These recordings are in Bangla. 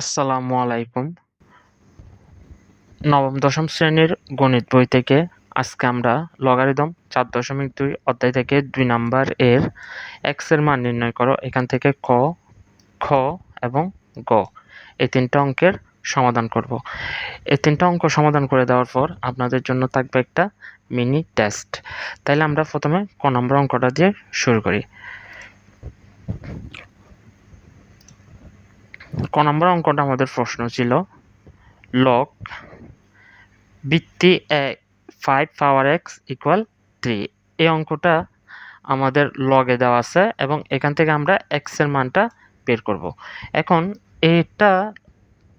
আসসালামু আলাইকুম। নবম, দশম শ্রেণির গণিত বই থেকে আজকে আমরা লগারিদম চার দশমিক দুই অধ্যায় থেকে দুই নাম্বার এর এক্সের মান নির্ণয় করো। এখান থেকে ক, খ এবং গ এই তিনটা অঙ্কের সমাধান করব। এই তিনটা অঙ্ক সমাধান করে দেওয়ার পর আপনাদের জন্য থাকবে একটা মিনি টেস্ট তাইলে আমরা প্রথমে ক নম্বর অঙ্কটা দিয়ে শুরু করি। নম্বর অঙ্কটা আমাদের প্রশ্ন ছিল। লক বৃত্তি five power x equal three এই অঙ্কটা আমাদের লগে দেওয়া আছে এবং এখান থেকে আমরা এক্সের মানটা বের করব। এখন এটা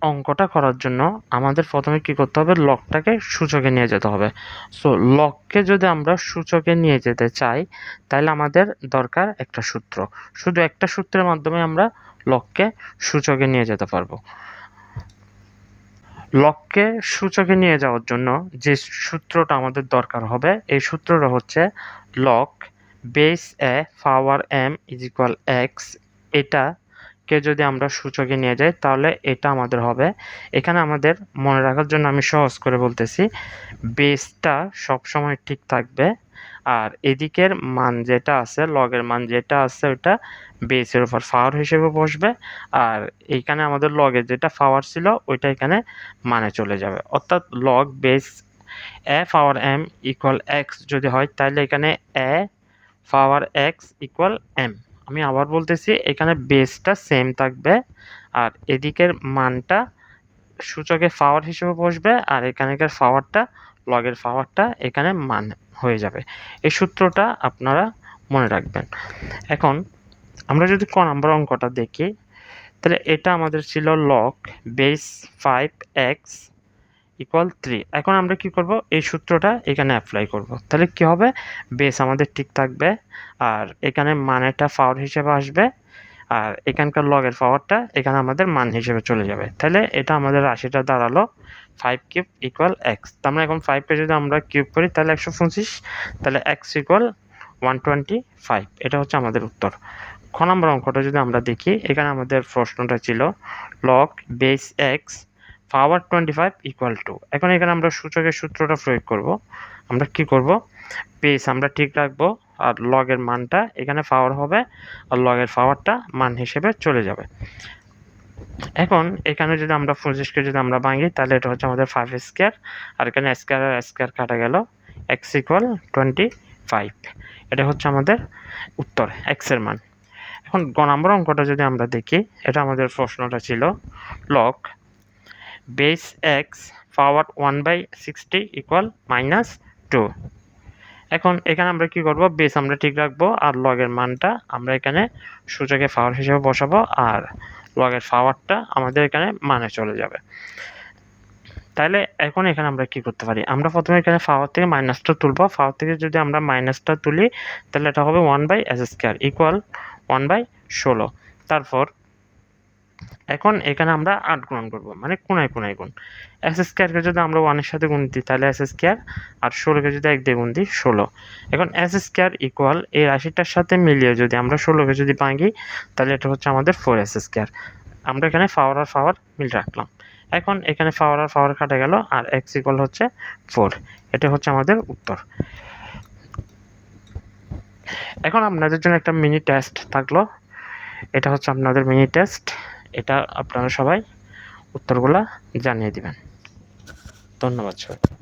অঙ্কটা করার জন্য আমাদের প্রথমে কি করতে হবে? লকটাকে সূচকে নিয়ে যেতে হবে। সো লককে যদি আমরা সূচকে নিয়ে যেতে চাই, তাহলে আমাদের দরকার একটা সূত্র। শুধু একটা সূত্রের মাধ্যমে আমরা লককে সূচকে নিয়ে যেতে পারব। লককে সূচকে নিয়ে যাওয়ার জন্য যে সূত্রটা আমাদের দরকার হবে, এই সূত্রটা হচ্ছে log base a power m is equal x এটা কে যদি আমরা সূচকে নিয়ে যাই, তাহলে এটা আমাদের হবে। এখানে আমাদের মনে রাখার জন্য আমি সহজ করে বলতেছি বেসটা সবসময় ঠিক থাকবে আর এদিকের মান যেটা আছে লগের মান যেটা আছে ওটা বেসের উপর পাওয়ার হিসেবে বসবে আর এইখানে আমাদের লগের যেটা পাওয়ার ছিল, ওইটা এখানে মানে চলে যাবে। অর্থাৎ log base a power m equal x যদি হয়, তাহলে এখানে a power x equal m আমি আবার বলতেছি, এখানে বেসটা সেম থাকবে আর এদিকের মানটা সূচকে পাওয়ার হিসেবে বসবে আর এখানকার পাওয়ারটা লগের পাওয়ারটা এখানে মান হয়ে যাবে। এই সূত্রটা আপনারা মনে রাখবেন। এখন আমরা যদি ক নম্বর অঙ্কটা দেখি, তাহলে এটা আমাদের ছিল log base five x equal three এখন আমরা কি করব? এই সূত্রটা এখানে অ্যাপ্লাই করব। তাহলে কি হবে? বেস আমাদের ঠিক থাকবে, আর এখানে মানেটা পাওয়ার হিসেবে আসবে, আর এখানকার লগের পাওয়ারটা এখানে আমাদের মান হিসেবে চলে যাবে। তাহলে এটা আমাদের রাশিটা দাঁড়াল ফাইভ কিউব ইকুয়াল এক্স তার মানে এখন ফাইভকে যদি আমরা কিউব করি, তাহলে একশো পঁচিশ। তাহলে x equal one twenty five এটা হচ্ছে আমাদের উত্তর। খ নম্বর অঙ্কটা যদি আমরা দেখি, এখানে আমাদের প্রশ্নটা ছিল log base x power twenty five equal two এখন এখানে আমরা সূচকের সূত্রটা প্রয়োগ করব। আমরা কি করব? বেস আমরা ঠিক রাখব আর লগের মানটা এখানে পাওয়ার হবে আর লগের পাওয়ারটা মান হিসেবে চলে যাবে। এখন এখানে যদি আমরা পঁচিশকে যদি আমরা ভাঙি, তাহলে এটা হচ্ছে আমাদের ফাইভ স্কোয়ার আর এখানে স্কোয়ার আর স্কোয়ার কাটা গেল। এক্স ইকুয়াল টোয়েন্টি ফাইভ এটা হচ্ছে আমাদের উত্তর এক্সের মান। এখন গ নম্বর অঙ্কটা যদি আমরা দেখি, এটা আমাদের প্রশ্নটা ছিল। Log base x power one by sixty equal minus two এখন এখানে আমরা কি করব? বেস আমরা ঠিক রাখব আর লগের মানটা আমরা এখানে সূচকে পাওয়ার হিসেবে বসাবো আর লগের পাওয়ারটা আমাদের এখানে মানে চলে যাবে। তাহলে এখন এখানে আমরা কি করতে পারি? আমরা প্রথমে এখানে পাওয়ার থেকে মাইনাসটা তুলবো। পাওয়ার থেকে যদি আমরা মাইনাসটা তুলি তাহলে এটা হবে one by s square equal one by ষোলো। তারপর এখন এখানে আমরা আট গুণন করব মানে কোনায় কোনায় গুণ। এস স্কোয়ারকে যদি আমরা ওয়ানের সাথে গুণ দিই, তাহলে এস স্কোয়ার আর ষোলোকে যদি এক দিয়ে গুণ দিই, ষোলো। এখন এস স্কোয়ার ইকুয়াল এই রাশিটার সাথে মিলিয়ে যদি আমরা ষোলোকে যদি ভাঙি, তাহলে এটা হচ্ছে আমাদের ফোর এস স্কোয়ার আমরা এখানে পাওয়ার আর পাওয়ার মিল রাখলাম। এখন এখানে পাওয়ার আর পাওয়ার কাটা গেল আর এক্স ইকুয়াল হচ্ছে ফোর এটা হচ্ছে আমাদের উত্তর। এখন আপনাদের জন্য একটা মিনি টেস্ট থাকল। এটা হচ্ছে আপনাদের মিনি টেস্ট এটা আপনারা সবাই উত্তরগুলা জানিয়ে দিবেন। ধন্যবাদ সবাই